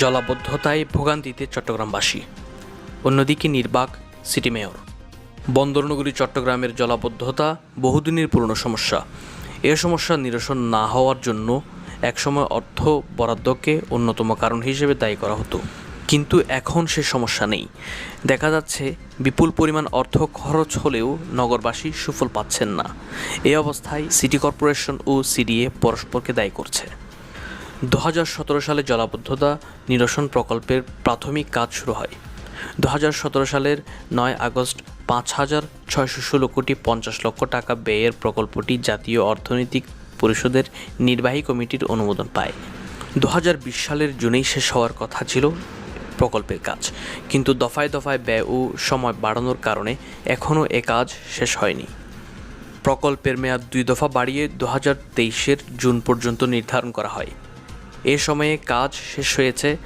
জলাবদ্ধতায় ভোগান্তিতে চট্টগ্রামবাসী। অন্যদিকে নির্বাক সিটি মেয়র। বন্দরনগরী চট্টগ্রামের জলাবদ্ধতা বহুদিনের পুরনো সমস্যা। এ সমস্যা নিরসন না হওয়ার জন্য একসময় অর্থ বরাদ্দকে অন্যতম কারণ হিসেবে দায়ী করা হতো। কিন্তু এখন সে সমস্যা নেই। দেখা যাচ্ছে বিপুল পরিমাণ অর্থ খরচ হলেও নগরবাসী সুফল পাচ্ছেন না। এই অবস্থায় সিটি কর্পোরেশন ও সিডিএ পরস্পরকে দায়ী করছে। দু হাজার সতেরো সালে জলাবদ্ধতা নিরসন প্রকল্পের প্রাথমিক কাজ শুরু হয়। দু হাজার সতেরো সালের নয় আগস্ট পাঁচ হাজার ছয়শো ষোলো কোটি পঞ্চাশ লক্ষ টাকা ব্যয়ের প্রকল্পটি জাতীয় অর্থনৈতিক পরিষদের নির্বাহী কমিটির অনুমোদন পায়। দু হাজার বিশ সালের জুনেই শেষ হওয়ার কথা ছিল প্রকল্পের কাজ। কিন্তু দফায় দফায় ব্যয় ও সময় বাড়ানোর কারণে এখনও এ কাজ শেষ হয়নি। প্রকল্পের মেয়াদ দুই দফা বাড়িয়ে দু হাজার জুন পর্যন্ত নির্ধারণ করা হয়। এ সময়ে কাজ শেষ হয়েছে,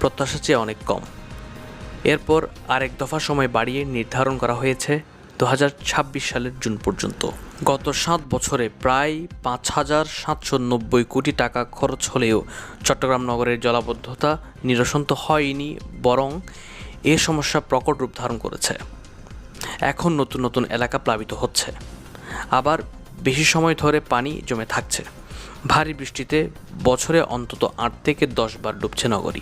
প্রত্যাশা চেয়ে অনেক কম। এরপর আরেক দফা সময় বাড়িয়ে নির্ধারণ করা হয়েছে দু হাজার ছাব্বিশ সালের জুন পর্যন্ত। গত সাত বছরে প্রায় পাঁচ হাজার সাতশো নব্বই কোটি টাকা খরচ হলেও চট্টগ্রাম নগরের জলাবদ্ধতা নিরসন তো হয়নি, বরং এ সমস্যা প্রকট রূপ ধারণ করেছে। এখন নতুন নতুন এলাকা প্লাবিত হচ্ছে। আবার বেশি সময় ধরে পানি জমে থাকছে। ভারী বৃষ্টিতে বছরে অন্তত আট থেকে দশ বার ডুবছে নগরী।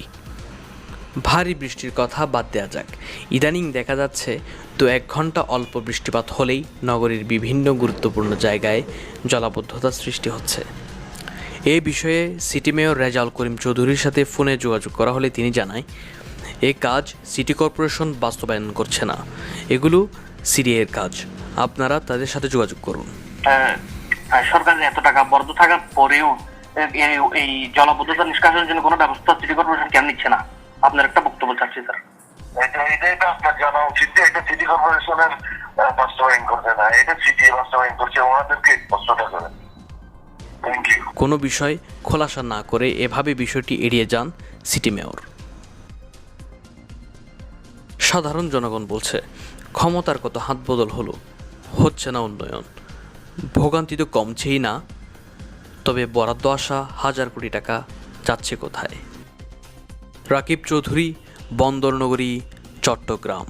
ভারী বৃষ্টির কথা বাদ দেওয়া যাক। ইদানিং দেখা যাচ্ছে দু এক ঘণ্টা অল্প বৃষ্টিপাত হলেই নগরীর বিভিন্ন গুরুত্বপূর্ণ জায়গায় জলাবদ্ধতা সৃষ্টি হচ্ছে। এই বিষয়ে সিটি মেয়র রেজাউল করিম চৌধুরীর সাথে ফোনে যোগাযোগ করা হলে তিনি জানায় এ কাজ সিটি কর্পোরেশন বাস্তবায়ন করছে না। এগুলো সিডিএর কাজ। আপনারা তাদের সাথে যোগাযোগ করুন। আহ, সরকারের এত টাকা বরাদ্দ থাকার পরেও এই জলাবদ্ধতা নিষ্কাশনের জন্য কোনো ব্যবস্থা সিটি কর্পোরেশন কেন নিচ্ছে না? আপনার একটা বক্তব্য চাচ্ছি স্যার। এটা এটাই তো আপনার জানা উচিত যে এটা সিটি কর্পোরেশনের বাস্তবায়ন করছে না। এটা সিটি বাস্তবায়ন করছে ওনাদেরকে স্পষ্টতা করেন কোনো বিষয় খোলাসা না করে এভাবে বিষয়টি এড়িয়ে যান সিটি মেয়র। সাধারণ জনগণ বলছে ক্ষমতার কত হাত বদল হলো হচ্ছে না উন্নয়ন। ভোগান্তি তো কমছেই না, তবে বরাদ্দ আসা হাজার কোটি টাকা যাচ্ছে কোথায়? রাকিব চৌধুরী বন্দরনগরী চট্টগ্রাম।